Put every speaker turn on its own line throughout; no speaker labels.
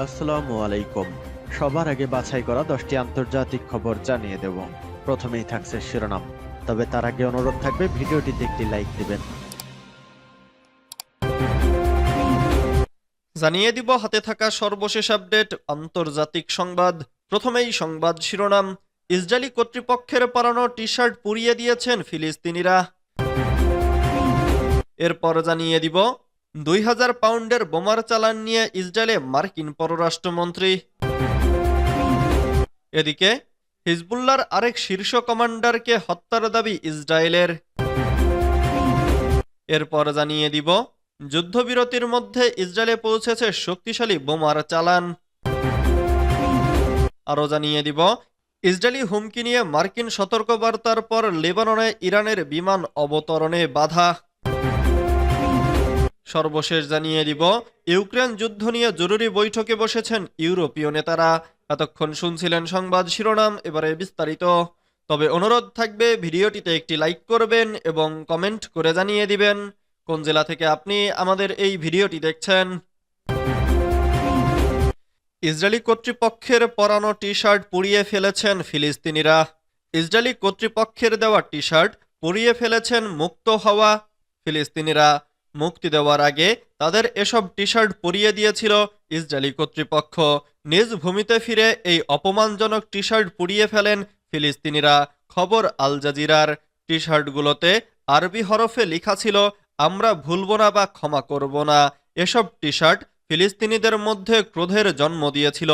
আসসালামু আলাইকুম। সবার আগে বাছাই করা দশটি আন্তর্জাতিক খবর জানিয়ে দেব। প্রথমেই থাকছে শিরোনাম। তবে তার আগে অনুরোধ থাকবে, ভিডিওটিতে একটি লাইক দিবেন।
জানিয়ে দিব, হাতে থাকা সর্বশেষ আপডেট, আন্তর্জাতিক সংবাদ। প্রথমেই সংবাদ শিরোনাম। ইসরায়েলি কর্তৃপক্ষের পরানো টি শার্ট পুড়িয়ে দিয়েছেন ফিলিস্তিনিরা। এরপর জানিয়ে দিব দুই হাজার পাউন্ডের বোমার চালান নিয়ে ইসরায়েলে মার্কিন পররাষ্ট্রমন্ত্রী। এদিকে হিজবুল্লার আরেক শীর্ষ কমান্ডারকে হত্যার দাবি ইসরায়েলের। এরপর জানিয়ে দিব, যুদ্ধবিরতির মধ্যে ইসরায়েলে পৌঁছেছে শক্তিশালী বোমার চালান। আরও জানিয়ে দিব, ইসরায়েলি হুমকি নিয়ে মার্কিন সতর্কবার্তার পর লেবাননে ইরানের বিমান অবতরণে বাধা। সর্বশেষ জানিয়ে দিব, ইউক্রেন যুদ্ধ নিয়ে জরুরি বৈঠকে বসেছেন ইউরোপীয় নেতারা। এতক্ষণ শুনছিলেন সংবাদ শিরোনাম, এবারে বিস্তারিত। তবে অনুরোধ থাকবে, ভিডিওটিতে একটি লাইক করবেন এবং কমেন্ট করে জানিয়ে দিবেন, কোন জেলা থেকে আপনি আমাদের এই ভিডিওটি দেখছেন। ইসরায়েলি কর্তৃপক্ষের পরানো টি শার্ট পুড়িয়ে ফেলেছেন ফিলিস্তিনিরা। ইসরায়েলি কর্তৃপক্ষের দেওয়া টি শার্ট পুড়িয়ে ফেলেছেন মুক্ত হওয়া ফিলিস্তিনিরা। মুক্তি দেওয়ার আগে তাদের এসব টি শার্ট পরিয়ে দিয়েছিল ইসরায়েলি কর্তৃপক্ষ। নিজ ভূমিতে ফিরে এই অপমানজনক টি শার্ট পুড়িয়ে ফেলেন ফিলিস্তিনিরা। খবর আল জাজিরার। টি শার্টগুলোতে আরবি হরফে লেখা ছিল, আমরা ভুলব না বা ক্ষমা করব না। এসব টি শার্ট ফিলিস্তিনিদের মধ্যে ক্রোধের জন্ম দিয়েছিল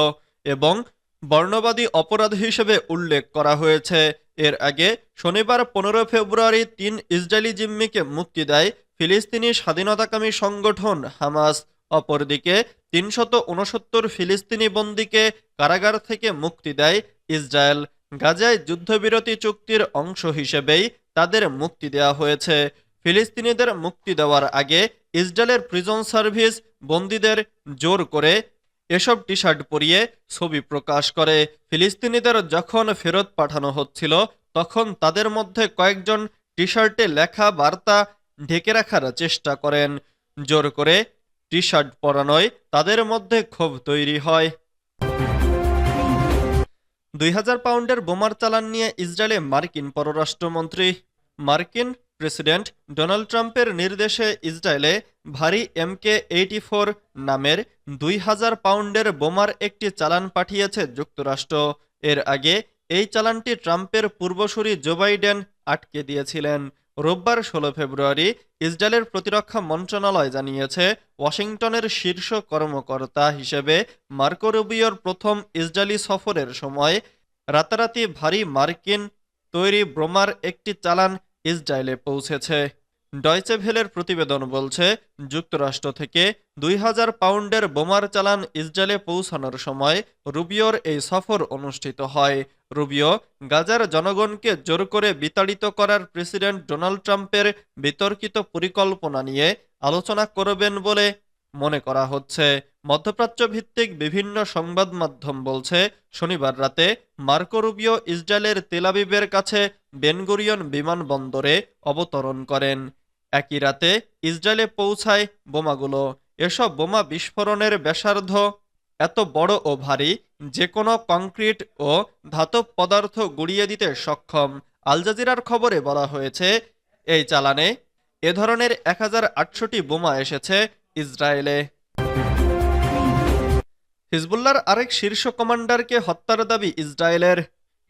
এবং বর্ণবাদী অপরাধ হিসেবে উল্লেখ করা হয়েছে। এর আগে শনিবার পনেরো ফেব্রুয়ারি তিন ইসরায়েলি জিম্মিকে মুক্তি দেয় ফিলিস্তিনি স্বাধীনতাকামী সংগঠন হামাস, অপরদিকে তিনশত উনসত্তর ফিলিস্তিনি বন্দীকে কারাগার থেকে মুক্তি দেয় ইসরায়েল। গাজায় যুদ্ধবিরতি চুক্তির অংশ হিসেবেই তাদের মুক্তি দেওয়া হয়েছে। ফিলিস্তিনিদের মুক্তি দেওয়ার আগে ইসরায়েলের প্রিজন সার্ভিস বন্দীদের জোর করে এসব টি শার্ট পরিয়ে ছবি প্রকাশ করে। ফিলিস্তিনিদের যখন ফেরত পাঠানো হচ্ছিল, তখন তাদের মধ্যে কয়েকজন টি শার্টে লেখা বার্তা ঢেকে রাখার চেষ্টা করেন। জোর করে টি শার্ট পরানোয় তাদের মধ্যে ক্ষোভ তৈরি হয়। দুই হাজার পাউন্ডের বোমার চালান নিয়ে ইসরায়েলে মার্কিন পররাষ্ট্রমন্ত্রী, মার্কিন প্রেসিডেন্ট ডোনাল্ড ট্রাম্পের নির্দেশে ইসরায়েলে ভারী এমকে এইটি ফোর নামের দুই হাজার পাউন্ডের বোমার একটি চালান পাঠিয়েছে যুক্তরাষ্ট্র। এর আগে এই চালানটি ট্রাম্পের পূর্বসূরি জো বাইডেন আটকে দিয়েছিলেন। রোববার ষোলো ফেব্রুয়ারি ইসরায়েলের প্রতিরক্ষা মন্ত্রণালয় জানিয়েছে, ওয়াশিংটনের শীর্ষ কর্মকর্তা হিসেবে মার্কো রুবিওর প্রথম ইসরায়েলি সফরের সময় রাতারাতি ভারী মার্কিন তৈরি ব্রোমার একটি চালান ইসরায়েলে পৌঁছেছে। ডয়চে ভেলের প্রতিবেদন বলছে, যুক্তরাষ্ট্র থেকে দুই হাজার পাউন্ডের বোমার চালান ইসরায়েলে পৌঁছানোর সময় রুবিওর এই সফর অনুষ্ঠিত হয়। রুবিও গাজার জনগণকে জোর করে বিতাড়িত করার প্রেসিডেন্ট ডোনাল্ড ট্রাম্পের বিতর্কিত পরিকল্পনা নিয়ে আলোচনা করবেন বলে মনে করা হচ্ছে। মধ্যপ্রাচ্য ভিত্তিক বিভিন্ন সংবাদ মাধ্যম বলছে, শনিবার রাতে মার্কো রুবিও ইসরায়েলের তেলাবিবের কাছে বেনগুরিয়ন বিমানবন্দরে অবতরণ করেন। একই রাতে ইসরায়েলে পৌঁছায় বোমাগুলো। এসব বোমা বিস্ফোরণের ব্যাসার্ধ এত বড় ও ভারী যে কোনো কংক্রিট ও ধাতব পদার্থ গুড়িয়ে দিতে সক্ষম। আল জাজিরার খবরে বলা হয়েছে, এই চালানে এ ধরনের এক বোমা এসেছে ইসরায়েলে। হিজবুল্লার আরেক শীর্ষ কমান্ডারকে হত্যার দাবি ইসরায়েলের।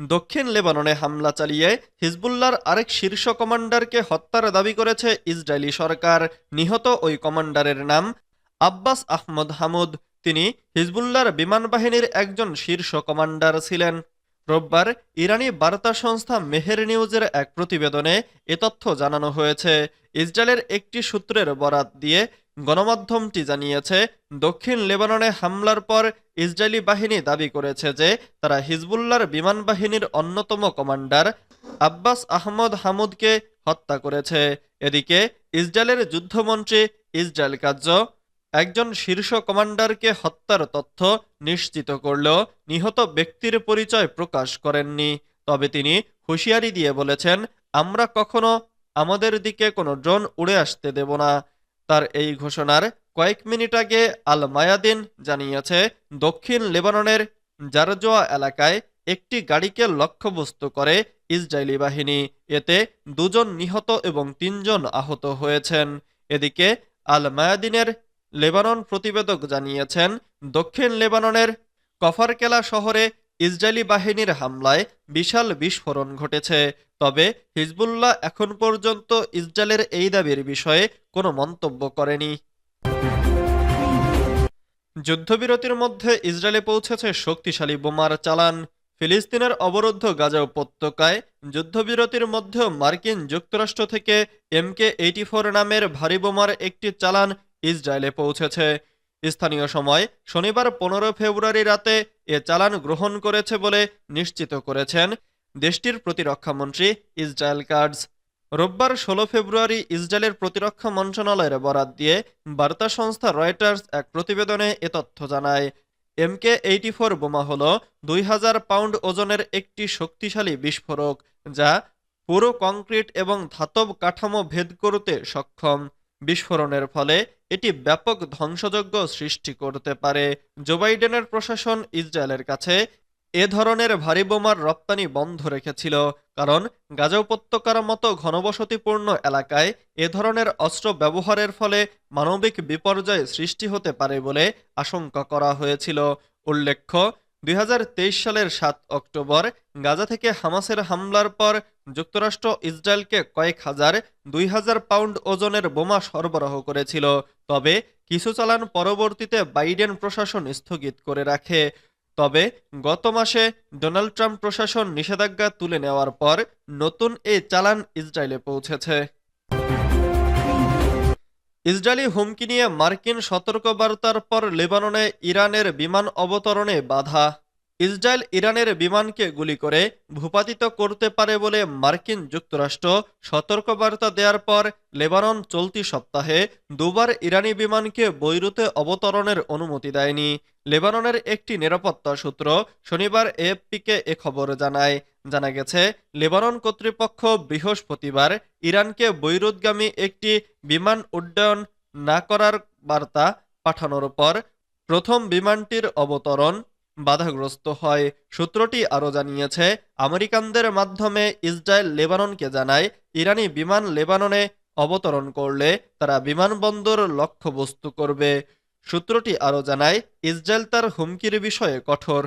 দক্ষিণ লেবাননে হামলা চালিয়ে হিজবুল্লার আরেক শীর্ষ কমান্ডারকে হত্যার দাবি করেছে ইসরায়েলি সরকার। নিহত ওই কমান্ডারের নাম আব্বাস আহমদ হামুদ। তিনি হিজবুল্লার বিমান বাহিনীর একজন শীর্ষ কমান্ডার ছিলেন। রোববার ইরানি বার্তা সংস্থা মেহের নিউজের এক প্রতিবেদনে এ তথ্য জানানো হয়েছে। ইসরায়েলের একটি সূত্রের বরাত দিয়ে গণমাধ্যমটি জানিয়েছে, দক্ষিণ লেবাননে হামলার পর ইসরায়েলি বাহিনী দাবি করেছে যে তারা হিজবুল্লার বিমান বাহিনীর অন্যতম কমান্ডার আব্বাস আহমদ হামুদকে হত্যা করেছে। এদিকে ইসরায়েলের যুদ্ধমন্ত্রী ইসরায়েল কার্য, একজন শীর্ষ কমান্ডারকে হত্যার তথ্য নিশ্চিত করলেও নিহত ব্যক্তির পরিচয় প্রকাশ করেননি। তবে তিনি হুঁশিয়ারি দিয়ে বলেছেন, আমরা কখনো আমাদের দিকে কোনো ড্রোন উড়ে আসতে দেব না। তার এই ঘোষণার কয়েক মিনিট আগে আল মায়াদিন জানিয়েছে, দক্ষিণ লেবাননের জারজোয়া এলাকায় একটি গাড়িকে লক্ষ্যবস্তু করে ইসরায়েলি বাহিনী। এতে দুজন নিহত এবং তিনজন আহত হয়েছেন। এদিকে আল মায়াদিনের লেবানন প্রতিবেদক জানিয়েছেন, দক্ষিণ লেবাননের কফারকেলা শহরে ইসরায়েলি বাহিনীর হামলায় বিশাল বিস্ফোরণ ঘটেছে। তবে হিজবুল্লাহ এখন পর্যন্ত ইসরায়েলের এই দাবির বিষয়ে কোনো মন্তব্য করেনি। যুদ্ধবিরতির মধ্যে ইসরায়েলে পৌঁছেছে শক্তিশালী বোমার চালান। ফিলিস্তিনের অবরুদ্ধ গাজা উপত্যকায় যুদ্ধবিরতির মধ্যেও মার্কিন যুক্তরাষ্ট্র থেকে এমকে এইটি ফোর নামের ভারী বোমার একটি চালান ইসরায়েলে পৌঁছেছে। স্থানীয় সময় শনিবার পনেরো ফেব্রুয়ারি রাতে এ চালান গ্রহণ করেছে বলে নিশ্চিত করেছেন দেশটির প্রতিরক্ষামন্ত্রী ইসরায়েল কার্ডস। রোববার ষোলো ফেব্রুয়ারি ইসরায়েলের প্রতিরক্ষা মন্ত্রণালয়ের বরাত দিয়ে বার্তা সংস্থা রয়টার্স এক প্রতিবেদনে এ তথ্য জানায়। এমকে এইটি ফোর বোমা হল দুই হাজার পাউন্ড ওজনের একটি শক্তিশালী বিস্ফোরক যা পুরো কংক্রিট এবং ধাতব কাঠামো ভেদ করতে সক্ষম। বিস্ফোরণের ফলে এটি ব্যাপক ধ্বংসযজ্ঞ সৃষ্টি করতে পারে। জো বাইডেনের প্রশাসন ইসরায়েলের কাছে এ ধরনের ভারী বোমার রপ্তানি বন্ধ রেখেছিল, কারণ গাজা উপত্যকার মতো ঘনবসতিপূর্ণ এলাকায় এ ধরনের অস্ত্র ব্যবহারের ফলে মানবিক বিপর্যয় সৃষ্টি হতে পারে বলে আশঙ্কা করা হয়েছিল। উল্লেখ্য দুই হাজার তেইশ সালের সাত অক্টোবর গাজা থেকে হামাসের হামলার পর যুক্তরাষ্ট্র ইসরায়েলকে কয়েক হাজার দুই হাজার পাউন্ড ওজনের বোমা সরবরাহ করেছিল। তবে কিছু চালান পরবর্তীতে বাইডেন প্রশাসন স্থগিত করে রাখে। তবে গত মাসে ডোনাল্ড ট্রাম্প প্রশাসন নিষেধাজ্ঞা তুলে নেওয়ার পর নতুন এই চালান ইসরায়েলে পৌঁছেছে। ইসরায়েলি হুমকি নিয়ে মার্কিন সতর্কবার্তার পর লেবাননে ইরানের বিমান অবতরণে বাধা। ইসরায়েল ইরানের বিমানকে গুলি করে ভূপাতিত করতে পারে বলে মার্কিন যুক্তরাষ্ট্র সতর্কবার্তা দেওয়ার পর লেবানন চলতি সপ্তাহে দুবার ইরানি বিমানকে বৈরুতে অবতরণের অনুমতি দেয়নি। লেবাননের একটি নিরাপত্তা সূত্র শনিবার এএফপিকে এ খবর জানায়। জানা গেছে, লেবানন কর্তৃপক্ষ বৃহস্পতিবার ইরানকে বৈরুতগামী একটি বিমান উড্ডয়ন না করার বার্তা পাঠানোর পর প্রথম বিমানটির অবতরণ বাধাগ্রস্ত হয়। সূত্রটি আরও জানিয়েছে, আমেরিকানদের মাধ্যমে ইসরায়েল লেবাননকে জানায়, ইরানি বিমান লেবাননে অবতরণ করলে তারা বিমানবন্দর লক্ষ্যবস্তু করবে। সূত্রটি আরও জানায়, ইসরায়েল তার হুমকির বিষয়ে কঠোর।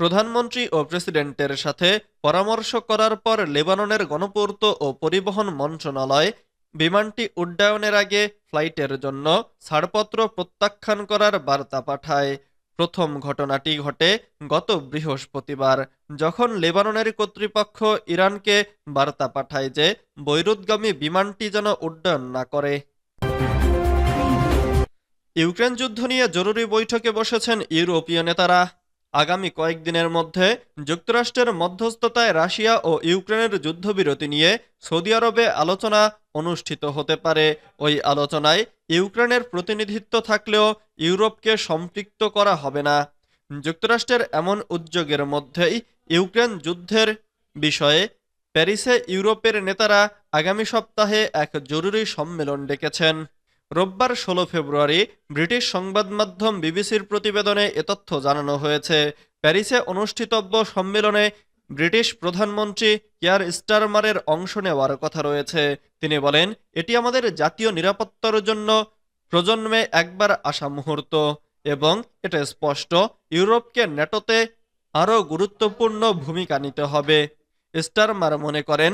প্রধানমন্ত্রী ও প্রেসিডেন্টের সাথে পরামর্শ করার পর লেবাননের গণপূর্ত ও পরিবহন মন্ত্রণালয় বিমানটি উড্ডয়নের আগে ফ্লাইটের জন্য ছাড়পত্র প্রত্যাখ্যান করার বার্তা পাঠায়। প্রথম ঘটনাটি ঘটে গত বৃহস্পতিবার, যখন লেবাননের কর্তৃপক্ষ ইরানকে বার্তা পাঠায় যে বৈরুদ্গামী বিমানটি যেন উড্ডয়ন না করে। ইউক্রেন যুদ্ধ নিয়ে জরুরি বৈঠকে বসেছেন ইউরোপীয় নেতারা। আগামী কয়েকদিনের মধ্যে যুক্তরাষ্ট্রের মধ্যস্থতায় রাশিয়া ও ইউক্রেনের যুদ্ধবিরতি নিয়ে সৌদি আরবে আলোচনা অনুষ্ঠিত হতে পারে। ওই আলোচনায় ইউক্রেনের প্রতিনিধিত্ব থাকলেও ইউরোপকে সম্পৃক্ত করা হবে না। যুক্তরাষ্ট্রের এমন উদ্যোগের মধ্যেই ইউক্রেন যুদ্ধের বিষয়ে প্যারিসে ইউরোপের নেতারা আগামী সপ্তাহে এক জরুরি সম্মেলন ডেকেছেন। রোববার ষোলো ফেব্রুয়ারি ব্রিটিশ সংবাদ মাধ্যম বিবিসির প্রতিবেদনে এ তথ্য জানানো হয়েছে। প্যারিসে অনুষ্ঠিতব্য সম্মেলনে ব্রিটিশ প্রধানমন্ত্রী কিয়ার স্টারমারের অংশ নেওয়ার কথা রয়েছে। তিনি বলেন, এটি আমাদের জাতীয় নিরাপত্তার জন্য প্রজন্মে একবার আসা মুহূর্ত এবং এটা স্পষ্ট, ইউরোপকে ন্যাটোতে আরও গুরুত্বপূর্ণ ভূমিকা নিতে হবে। স্টারমার মনে করেন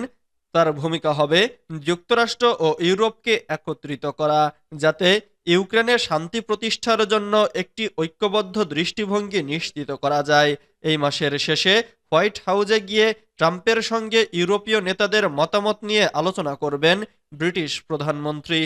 তার ভূমিকা হবে যুক্তরাষ্ট্র ও ইউরোপকে একত্রিত করা, যাতে ইউক্রেনে শান্তি প্রতিষ্ঠার জন্য একটি ঐক্যবদ্ধ দৃষ্টিভঙ্গি নিশ্চিত করা যায়। এই মাসের শেষে হোয়াইট হাউজে গিয়ে ট্রাম্পের সঙ্গে ইউরোপীয় নেতাদের মতামত নিয়ে আলোচনা করবেন ব্রিটিশ প্রধানমন্ত্রী।